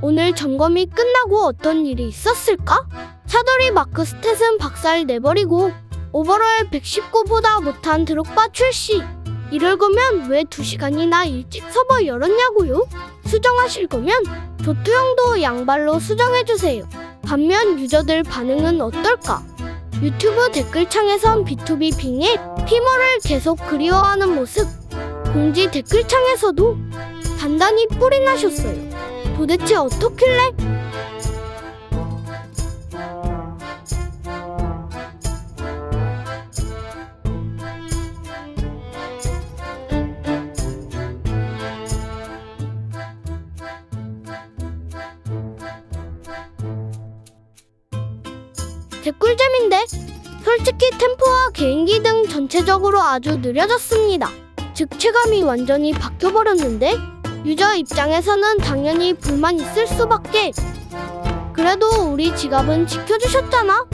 오늘 점검이 끝나고 어떤 일이 있었을까? 사돌이 마크 스탯은 박살 내버리고 오버롤 119보다 못한 드록바 출시. 이럴 거면 왜 2시간이나 일찍 서버 열었냐고요? 수정하실 거면 조투형도 양발로 수정해주세요. 반면 유저들 반응은 어떨까? 유튜브 댓글창에선 B2B 빙의 피머를 계속 그리워하는 모습. 공지 댓글창에서도 단단히 뿔이 나셨어요. 도대체 어떻길래? 개꿀잼인데 솔직히 템포와 개인기 등 전체적으로 아주 느려졌습니다. 즉 체감이 완전히 바뀌어버렸는데 유저 입장에서는 당연히 불만 있을 수밖에. 그래도 우리 지갑은 지켜주셨잖아.